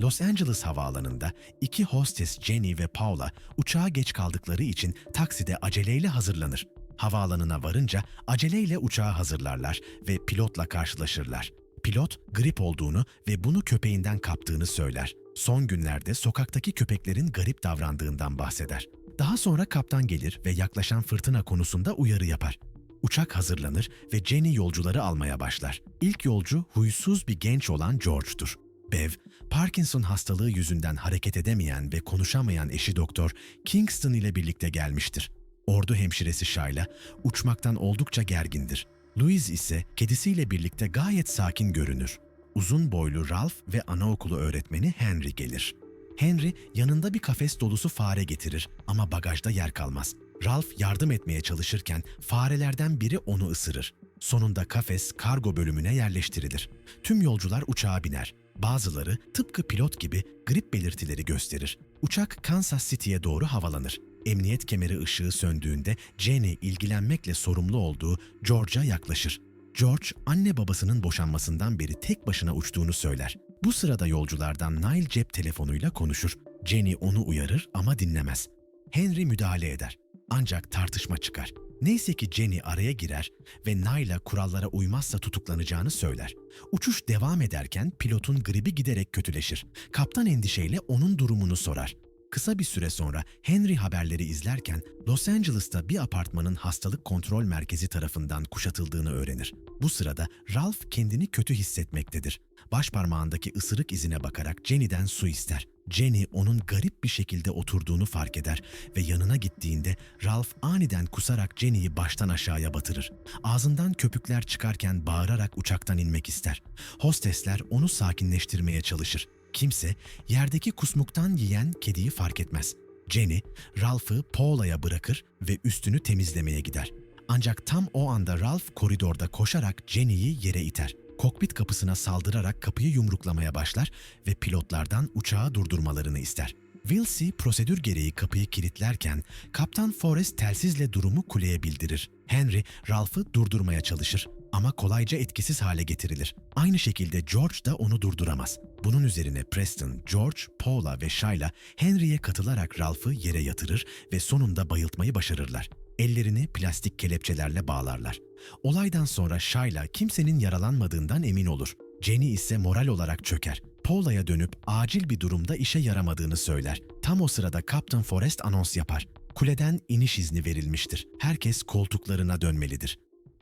Los Angeles havaalanında iki hostes Jenny ve Paula uçağa geç kaldıkları için takside aceleyle hazırlanır. Havaalanına varınca aceleyle uçağı hazırlarlar ve pilotla karşılaşırlar. Pilot grip olduğunu ve bunu köpeğinden kaptığını söyler. Son günlerde sokaktaki köpeklerin garip davrandığından bahseder. Daha sonra kaptan gelir ve yaklaşan fırtına konusunda uyarı yapar. Uçak hazırlanır ve Jenny yolcuları almaya başlar. İlk yolcu huysuz bir genç olan George'dur. Bev, Parkinson hastalığı yüzünden hareket edemeyen ve konuşamayan eşi doktor Kingston ile birlikte gelmiştir. Ordu hemşiresi Shayla uçmaktan oldukça gergindir. Louise ise kedisiyle birlikte gayet sakin görünür. Uzun boylu Ralph ve anaokulu öğretmeni Henry gelir. Henry yanında bir kafes dolusu fare getirir ama bagajda yer kalmaz. Ralph yardım etmeye çalışırken farelerden biri onu ısırır. Sonunda kafes kargo bölümüne yerleştirilir. Tüm yolcular uçağa biner. Bazıları tıpkı pilot gibi grip belirtileri gösterir. Uçak Kansas City'ye doğru havalanır. Emniyet kemeri ışığı söndüğünde Jenny ilgilenmekle sorumlu olduğu George'a yaklaşır. George, anne babasının boşanmasından beri tek başına uçtuğunu söyler. Bu sırada yolculardan Nile cep telefonuyla konuşur. Jenny onu uyarır ama dinlemez. Henry müdahale eder. Ancak tartışma çıkar. Neyse ki Jenny araya girer ve Nile'a kurallara uymazsa tutuklanacağını söyler. Uçuş devam ederken pilotun gribi giderek kötüleşir. Kaptan endişeyle onun durumunu sorar. Kısa bir süre sonra Henry haberleri izlerken Los Angeles'ta bir apartmanın hastalık kontrol merkezi tarafından kuşatıldığını öğrenir. Bu sırada Ralph kendini kötü hissetmektedir. Baş parmağındaki ısırık izine bakarak Jenny'den su ister. Jenny onun garip bir şekilde oturduğunu fark eder ve yanına gittiğinde Ralph aniden kusarak Jenny'yi baştan aşağıya batırır. Ağzından köpükler çıkarken bağırarak uçaktan inmek ister. Hostesler onu sakinleştirmeye çalışır. Kimse yerdeki kusmuktan yiyen kediyi fark etmez. Jenny, Ralph'ı Paula'ya bırakır ve üstünü temizlemeye gider. Ancak tam o anda Ralph koridorda koşarak Jenny'yi yere iter. Kokpit kapısına saldırarak kapıyı yumruklamaya başlar ve pilotlardan uçağı durdurmalarını ister. Wilsey prosedür gereği kapıyı kilitlerken Kaptan Forrest telsizle durumu kuleye bildirir. Henry, Ralph'ı durdurmaya çalışır ama kolayca etkisiz hale getirilir. Aynı şekilde George da onu durduramaz. Bunun üzerine Preston, George, Paula ve Shayla Henry'e katılarak Ralph'ı yere yatırır ve sonunda bayıltmayı başarırlar. Ellerini plastik kelepçelerle bağlarlar. Olaydan sonra Shayla kimsenin yaralanmadığından emin olur. Jenny ise moral olarak çöker. Paula'ya dönüp acil bir durumda işe yaramadığını söyler. Tam o sırada Captain Forrest anons yapar. Kuleden iniş izni verilmiştir. Herkes koltuklarına dönmelidir.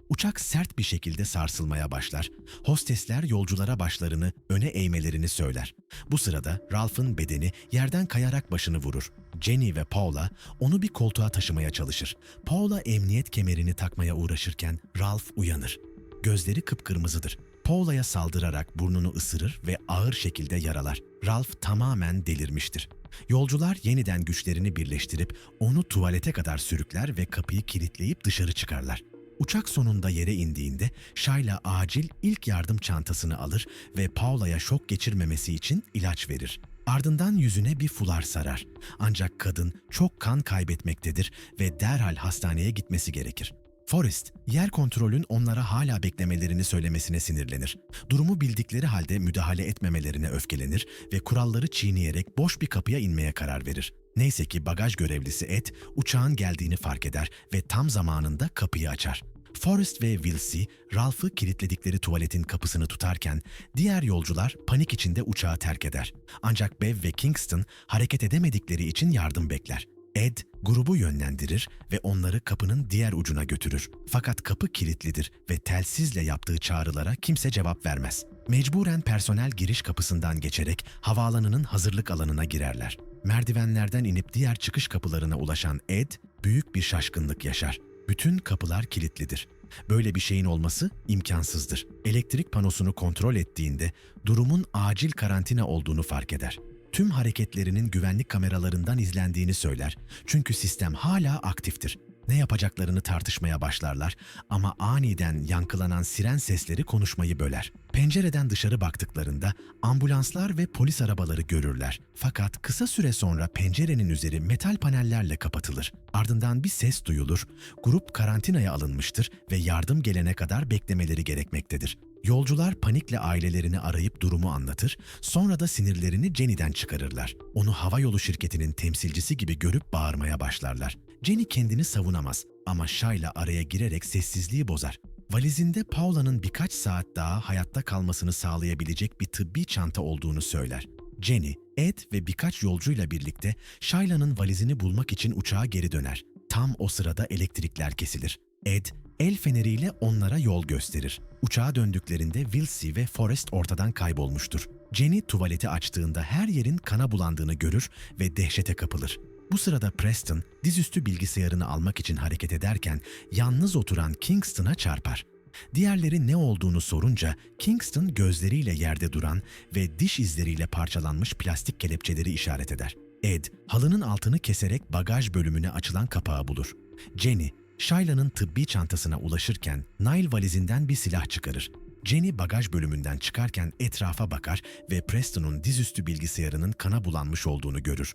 Uçak sert bir şekilde sarsılmaya başlar. Hostesler yolculara başlarını öne eğmelerini söyler. Bu sırada Ralph'ın bedeni yerden kayarak başını vurur. Jenny ve Paula onu bir koltuğa taşımaya çalışır. Paula emniyet kemerini takmaya uğraşırken Ralph uyanır. Gözleri kıpkırmızıdır. Paula'ya saldırarak burnunu ısırır ve ağır şekilde yaralar. Ralph tamamen delirmiştir. Yolcular yeniden güçlerini birleştirip onu tuvalete kadar sürükler ve kapıyı kilitleyip dışarı çıkarlar. Uçak sonunda yere indiğinde Shayla acil ilk yardım çantasını alır ve Paula'ya şok geçirmemesi için ilaç verir. Ardından yüzüne bir fular sarar. Ancak kadın çok kan kaybetmektedir ve derhal hastaneye gitmesi gerekir. Forrest, yer kontrolün onlara hala beklemelerini söylemesine sinirlenir. Durumu bildikleri halde müdahale etmemelerine öfkelenir ve kuralları çiğneyerek boş bir kapıya inmeye karar verir. Neyse ki bagaj görevlisi Ed uçağın geldiğini fark eder ve tam zamanında kapıyı açar. Forrest ve Wilsey, Ralph'ı kilitledikleri tuvaletin kapısını tutarken diğer yolcular panik içinde uçağı terk eder. Ancak Bev ve Kingston hareket edemedikleri için yardım bekler. Ed grubu yönlendirir ve onları kapının diğer ucuna götürür. Fakat kapı kilitlidir ve telsizle yaptığı çağrılara kimse cevap vermez. Mecburen personel giriş kapısından geçerek havaalanının hazırlık alanına girerler. Merdivenlerden inip diğer çıkış kapılarına ulaşan Ed büyük bir şaşkınlık yaşar. Bütün kapılar kilitlidir. Böyle bir şeyin olması imkansızdır. Elektrik panosunu kontrol ettiğinde durumun acil karantina olduğunu fark eder. Tüm hareketlerinin güvenlik kameralarından izlendiğini söyler. Çünkü sistem hala aktiftir. Ne yapacaklarını tartışmaya başlarlar ama aniden yankılanan siren sesleri konuşmayı böler. Pencereden dışarı baktıklarında ambulanslar ve polis arabaları görürler. Fakat kısa süre sonra pencerenin üzeri metal panellerle kapatılır. Ardından bir ses duyulur. Grup karantinaya alınmıştır ve yardım gelene kadar beklemeleri gerekmektedir. Yolcular panikle ailelerini arayıp durumu anlatır, sonra da sinirlerini Jenny'den çıkarırlar. Onu havayolu şirketinin temsilcisi gibi görüp bağırmaya başlarlar. Jenny kendini savunamaz ama Shayla araya girerek sessizliği bozar. Valizinde Paula'nın birkaç saat daha hayatta kalmasını sağlayabilecek bir tıbbi çanta olduğunu söyler. Jenny, Ed ve birkaç yolcuyla birlikte Shayla'nın valizini bulmak için uçağa geri döner. Tam o sırada elektrikler kesilir. Ed, el feneriyle onlara yol gösterir. Uçağa döndüklerinde Wilsey ve Forrest ortadan kaybolmuştur. Jenny tuvaleti açtığında her yerin kana bulandığını görür ve dehşete kapılır. Bu sırada Preston, dizüstü bilgisayarını almak için hareket ederken yalnız oturan Kingston'a çarpar. Diğerleri ne olduğunu sorunca Kingston gözleriyle yerde duran ve diş izleriyle parçalanmış plastik kelepçeleri işaret eder. Ed, halının altını keserek bagaj bölümüne açılan kapağı bulur. Jenny, Shayla'nın tıbbi çantasına ulaşırken Nile valizinden bir silah çıkarır. Jenny bagaj bölümünden çıkarken etrafa bakar ve Preston'un dizüstü bilgisayarının kana bulanmış olduğunu görür.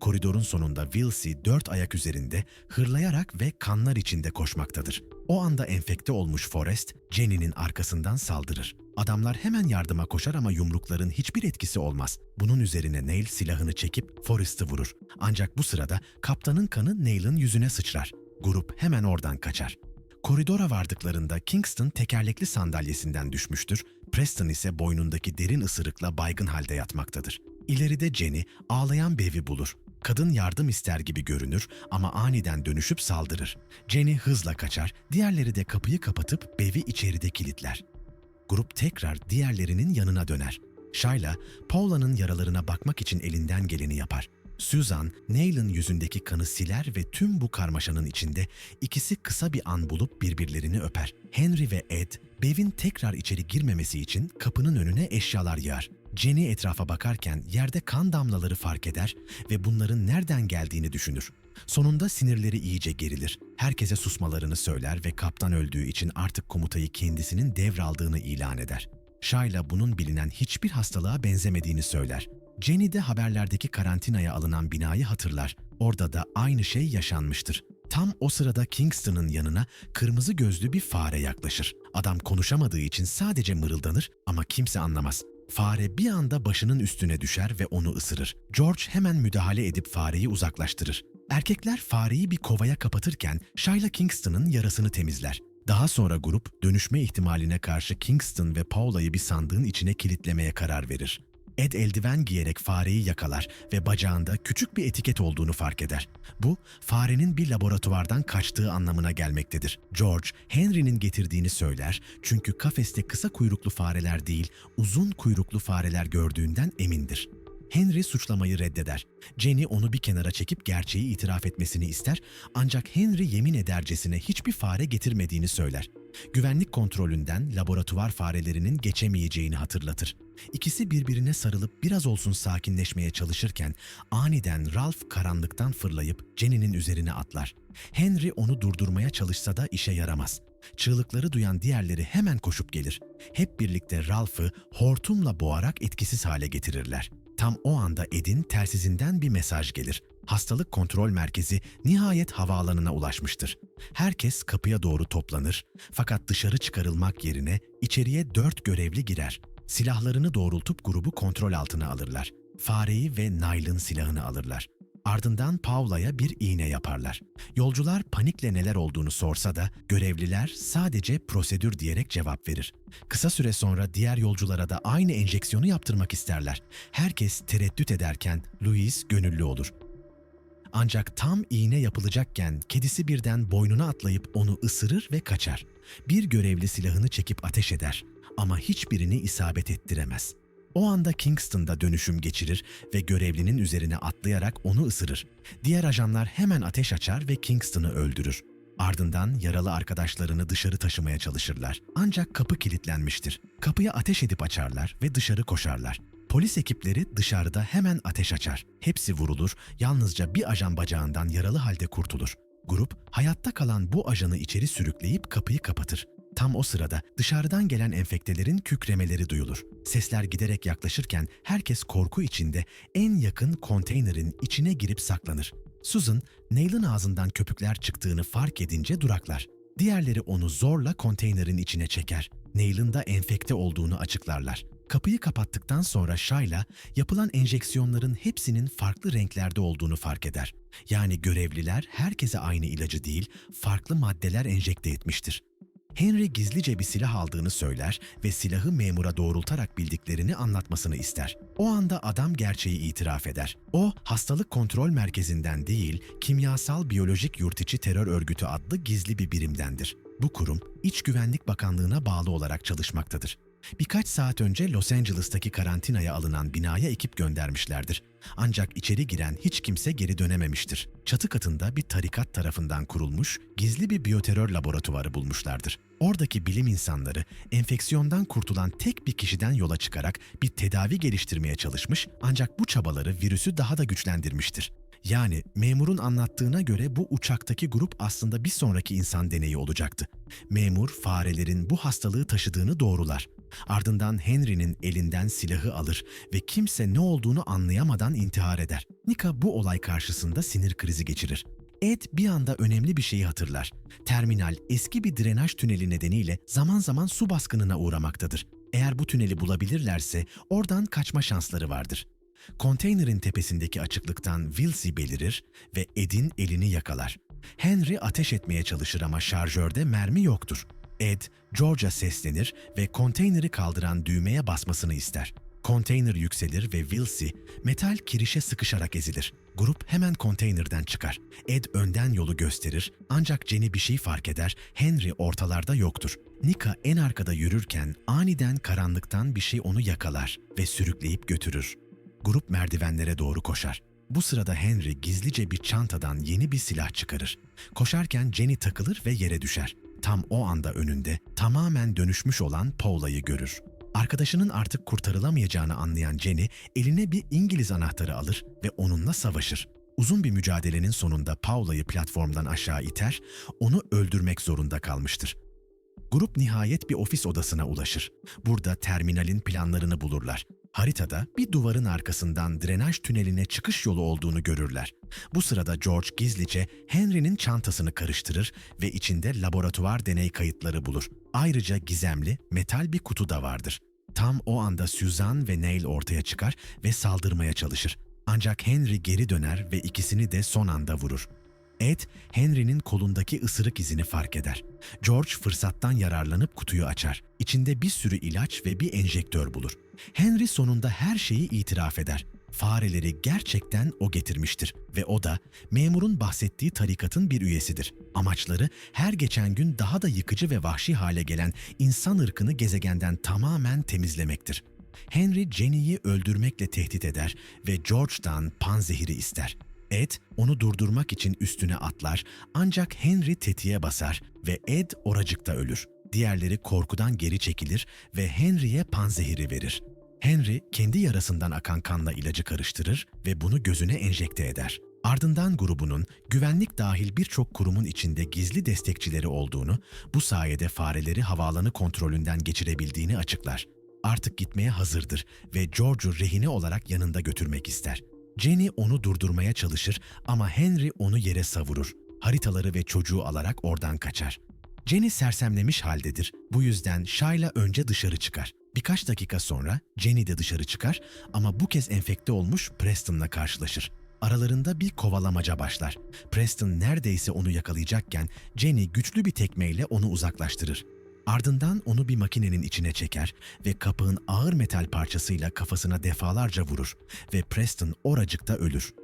Koridorun sonunda Wilsey dört ayak üzerinde hırlayarak ve kanlar içinde koşmaktadır. O anda enfekte olmuş Forrest, Jenny'nin arkasından saldırır. Adamlar hemen yardıma koşar ama yumrukların hiçbir etkisi olmaz. Bunun üzerine Neil silahını çekip Forrest'ı vurur. Ancak bu sırada kaptanın kanı Neil'in yüzüne sıçrar. Grup hemen oradan kaçar. Koridora vardıklarında Kingston tekerlekli sandalyesinden düşmüştür, Preston ise boynundaki derin ısırıkla baygın halde yatmaktadır. İleride Jenny ağlayan Bev'i bulur. Kadın yardım ister gibi görünür ama aniden dönüşüp saldırır. Jenny hızla kaçar, diğerleri de kapıyı kapatıp Bev'i içeride kilitler. Grup tekrar diğerlerinin yanına döner. Shayla, Paula'nın yaralarına bakmak için elinden geleni yapar. Susan, Neil'in yüzündeki kanı siler ve tüm bu karmaşanın içinde ikisi kısa bir an bulup birbirlerini öper. Henry ve Ed, Bev'in tekrar içeri girmemesi için kapının önüne eşyalar yığar. Jenny etrafa bakarken yerde kan damlaları fark eder ve bunların nereden geldiğini düşünür. Sonunda sinirleri iyice gerilir. Herkese susmalarını söyler ve kaptan öldüğü için artık komutayı kendisinin devraldığını ilan eder. Shayla bunun bilinen hiçbir hastalığa benzemediğini söyler. Jenny de haberlerdeki karantinaya alınan binayı hatırlar. Orada da aynı şey yaşanmıştır. Tam o sırada Kingston'ın yanına kırmızı gözlü bir fare yaklaşır. Adam konuşamadığı için sadece mırıldanır ama kimse anlamaz. Fare bir anda başının üstüne düşer ve onu ısırır. George hemen müdahale edip fareyi uzaklaştırır. Erkekler fareyi bir kovaya kapatırken Shayla Kingston'ın yarasını temizler. Daha sonra grup dönüşme ihtimaline karşı Kingston ve Paula'yı bir sandığın içine kilitlemeye karar verir. Ed eldiven giyerek fareyi yakalar ve bacağında küçük bir etiket olduğunu fark eder. Bu, farenin bir laboratuvardan kaçtığı anlamına gelmektedir. George, Henry'nin getirdiğini söyler çünkü kafeste kısa kuyruklu fareler değil, uzun kuyruklu fareler gördüğünden emindir. Henry suçlamayı reddeder. Jenny onu bir kenara çekip gerçeği itiraf etmesini ister ancak Henry yemin edercesine hiçbir fare getirmediğini söyler. Güvenlik kontrolünden laboratuvar farelerinin geçemeyeceğini hatırlatır. İkisi birbirine sarılıp biraz olsun sakinleşmeye çalışırken aniden Ralph karanlıktan fırlayıp Jenny'nin üzerine atlar. Henry onu durdurmaya çalışsa da işe yaramaz. Çığlıkları duyan diğerleri hemen koşup gelir. Hep birlikte Ralph'ı hortumla boğarak etkisiz hale getirirler. Tam o anda Ed'in telsizinden bir mesaj gelir. Hastalık kontrol merkezi nihayet havaalanına ulaşmıştır. Herkes kapıya doğru toplanır fakat dışarı çıkarılmak yerine içeriye dört görevli girer. Silahlarını doğrultup grubu kontrol altına alırlar. Fareyi ve Nile'ın silahını alırlar. Ardından Paula'ya bir iğne yaparlar. Yolcular panikle neler olduğunu sorsa da görevliler sadece prosedür diyerek cevap verir. Kısa süre sonra diğer yolculara da aynı enjeksiyonu yaptırmak isterler. Herkes tereddüt ederken Louis gönüllü olur. Ancak tam iğne yapılacakken kedisi birden boynuna atlayıp onu ısırır ve kaçar. Bir görevli silahını çekip ateş eder ama hiçbirini isabet ettiremez. O anda Kingston'da dönüşüm geçirir ve görevlinin üzerine atlayarak onu ısırır. Diğer ajanlar hemen ateş açar ve Kingston'ı öldürür. Ardından yaralı arkadaşlarını dışarı taşımaya çalışırlar. Ancak kapı kilitlenmiştir. Kapıya ateş edip açarlar ve dışarı koşarlar. Polis ekipleri dışarıda hemen ateş açar. Hepsi vurulur, yalnızca bir ajan bacağından yaralı halde kurtulur. Grup hayatta kalan bu ajanı içeri sürükleyip kapıyı kapatır. Tam o sırada dışarıdan gelen enfektelerin kükremeleri duyulur. Sesler giderek yaklaşırken herkes korku içinde en yakın konteynerin içine girip saklanır. Susan, Neil'in ağzından köpükler çıktığını fark edince duraklar. Diğerleri onu zorla konteynerin içine çeker. Neil'in da enfekte olduğunu açıklarlar. Kapıyı kapattıktan sonra Shayla yapılan enjeksiyonların hepsinin farklı renklerde olduğunu fark eder. Yani görevliler herkese aynı ilacı değil, farklı maddeler enjekte etmiştir. Henry gizlice bir silah aldığını söyler ve silahı memura doğrultarak bildiklerini anlatmasını ister. O anda adam gerçeği itiraf eder. O, hastalık kontrol merkezinden değil, kimyasal biyolojik yurt içi terör örgütü adlı gizli bir birimdendir. Bu kurum, İç Güvenlik Bakanlığı'na bağlı olarak çalışmaktadır. Birkaç saat önce Los Angeles'taki karantinaya alınan binaya ekip göndermişlerdir. Ancak içeri giren hiç kimse geri dönememiştir. Çatı katında bir tarikat tarafından kurulmuş gizli bir biyoterör laboratuvarı bulmuşlardır. Oradaki bilim insanları enfeksiyondan kurtulan tek bir kişiden yola çıkarak bir tedavi geliştirmeye çalışmış ancak bu çabaları virüsü daha da güçlendirmiştir. Yani memurun anlattığına göre bu uçaktaki grup aslında bir sonraki insan deneyi olacaktı. Memur farelerin bu hastalığı taşıdığını doğrular. Ardından Henry'nin elinden silahı alır ve kimse ne olduğunu anlayamadan intihar eder. Nika bu olay karşısında sinir krizi geçirir. Ed bir anda önemli bir şeyi hatırlar. Terminal eski bir drenaj tüneli nedeniyle zaman zaman su baskınına uğramaktadır. Eğer bu tüneli bulabilirlerse oradan kaçma şansları vardır. Konteynerin tepesindeki açıklıktan Wilsey belirir ve Ed'in elini yakalar. Henry ateş etmeye çalışır ama şarjörde mermi yoktur. Ed, George'a seslenir ve konteyneri kaldıran düğmeye basmasını ister. Konteyner yükselir ve Wilsey metal kirişe sıkışarak ezilir. Grup hemen konteynerden çıkar. Ed önden yolu gösterir ancak Jenny bir şey fark eder, Henry ortalarda yoktur. Nika en arkada yürürken aniden karanlıktan bir şey onu yakalar ve sürükleyip götürür. Grup merdivenlere doğru koşar. Bu sırada Henry gizlice bir çantadan yeni bir silah çıkarır. Koşarken Jenny takılır ve yere düşer. Tam o anda önünde tamamen dönüşmüş olan Paula'yı görür. Arkadaşının artık kurtarılamayacağını anlayan Jenny eline bir İngiliz anahtarı alır ve onunla savaşır. Uzun bir mücadelenin sonunda Paula'yı platformdan aşağı iter, onu öldürmek zorunda kalmıştır. Grup nihayet bir ofis odasına ulaşır. Burada terminalin planlarını bulurlar. Haritada bir duvarın arkasından drenaj tüneline çıkış yolu olduğunu görürler. Bu sırada George gizlice Henry'nin çantasını karıştırır ve içinde laboratuvar deney kayıtları bulur. Ayrıca gizemli metal bir kutu da vardır. Tam o anda Suzanne ve Neil ortaya çıkar ve saldırmaya çalışır. Ancak Henry geri döner ve ikisini de son anda vurur. Ed, Henry'nin kolundaki ısırık izini fark eder. George fırsattan yararlanıp kutuyu açar. İçinde bir sürü ilaç ve bir enjektör bulur. Henry sonunda her şeyi itiraf eder. Fareleri gerçekten o getirmiştir ve o da memurun bahsettiği tarikatın bir üyesidir. Amaçları her geçen gün daha da yıkıcı ve vahşi hale gelen insan ırkını gezegenden tamamen temizlemektir. Henry Jenny'yi öldürmekle tehdit eder ve George'dan panzehiri ister. Ed onu durdurmak için üstüne atlar ancak Henry tetiğe basar ve Ed oracıkta ölür. Diğerleri korkudan geri çekilir ve Henry'e panzehiri verir. Henry kendi yarasından akan kanla ilacı karıştırır ve bunu gözüne enjekte eder. Ardından grubunun güvenlik dahil birçok kurumun içinde gizli destekçileri olduğunu, bu sayede fareleri havaalanı kontrolünden geçirebildiğini açıklar. Artık gitmeye hazırdır ve George'u rehine olarak yanında götürmek ister. Jenny onu durdurmaya çalışır ama Henry onu yere savurur. Haritaları ve çocuğu alarak oradan kaçar. Jenny sersemlemiş haldedir. Bu yüzden Shayla önce dışarı çıkar. Birkaç dakika sonra Jenny de dışarı çıkar ama bu kez enfekte olmuş Preston'la karşılaşır. Aralarında bir kovalamaca başlar. Preston neredeyse onu yakalayacakken Jenny güçlü bir tekmeyle onu uzaklaştırır. Ardından onu bir makinenin içine çeker ve kapağın ağır metal parçasıyla kafasına defalarca vurur ve Preston oracıkta ölür.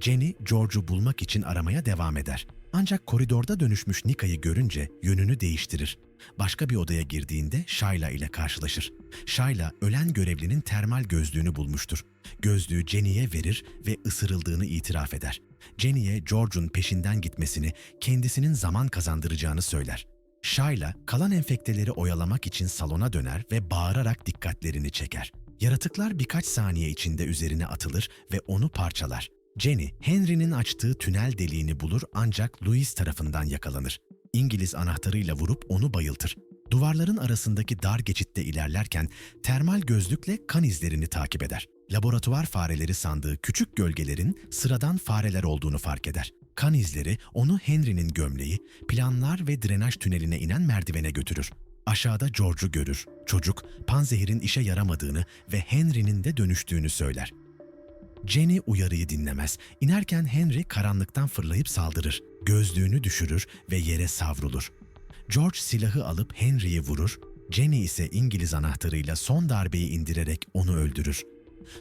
Jenny, George'u bulmak için aramaya devam eder. Ancak koridorda dönüşmüş Nika'yı görünce yönünü değiştirir. Başka bir odaya girdiğinde Shayla ile karşılaşır. Shayla, ölen görevlinin termal gözlüğünü bulmuştur. Gözlüğü Jenny'e verir ve ısırıldığını itiraf eder. Jenny'e George'un peşinden gitmesini, kendisinin zaman kazandıracağını söyler. Shayla, kalan enfekteleri oyalamak için salona döner ve bağırarak dikkatlerini çeker. Yaratıklar birkaç saniye içinde üzerine atılır ve onu parçalar. Jenny, Henry'nin açtığı tünel deliğini bulur ancak Louis tarafından yakalanır. İngiliz anahtarıyla vurup onu bayıltır. Duvarların arasındaki dar geçitte ilerlerken termal gözlükle kan izlerini takip eder. Laboratuvar fareleri sandığı küçük gölgelerin sıradan fareler olduğunu fark eder. Kan izleri onu Henry'nin gömleği, planlar ve drenaj tüneline inen merdivene götürür. Aşağıda George'u görür. Çocuk, panzehirin işe yaramadığını ve Henry'nin de dönüştüğünü söyler. Jenny uyarıyı dinlemez. İnerken Henry karanlıktan fırlayıp saldırır. Gözlüğünü düşürür ve yere savrulur. George silahı alıp Henry'yi vurur. Jenny ise İngiliz anahtarıyla son darbeyi indirerek onu öldürür.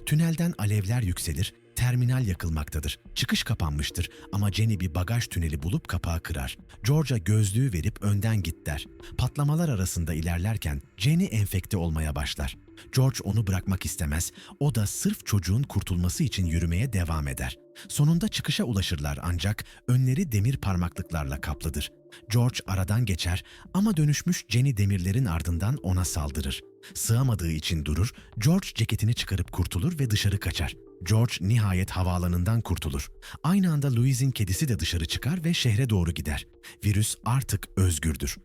Tünelden alevler yükselir, terminal yakılmaktadır. Çıkış kapanmıştır ama Jenny bir bagaj tüneli bulup kapağı kırar. George'a gözlüğü verip önden git der. Patlamalar arasında ilerlerken Jenny enfekte olmaya başlar. George onu bırakmak istemez, o da sırf çocuğun kurtulması için yürümeye devam eder. Sonunda çıkışa ulaşırlar ancak önleri demir parmaklıklarla kaplıdır. George aradan geçer ama dönüşmüş Jenny demirlerin ardından ona saldırır. Sığamadığı için durur, George ceketini çıkarıp kurtulur ve dışarı kaçar. George nihayet havaalanından kurtulur. Aynı anda Louise'in kedisi de dışarı çıkar ve şehre doğru gider. Virüs artık özgürdür.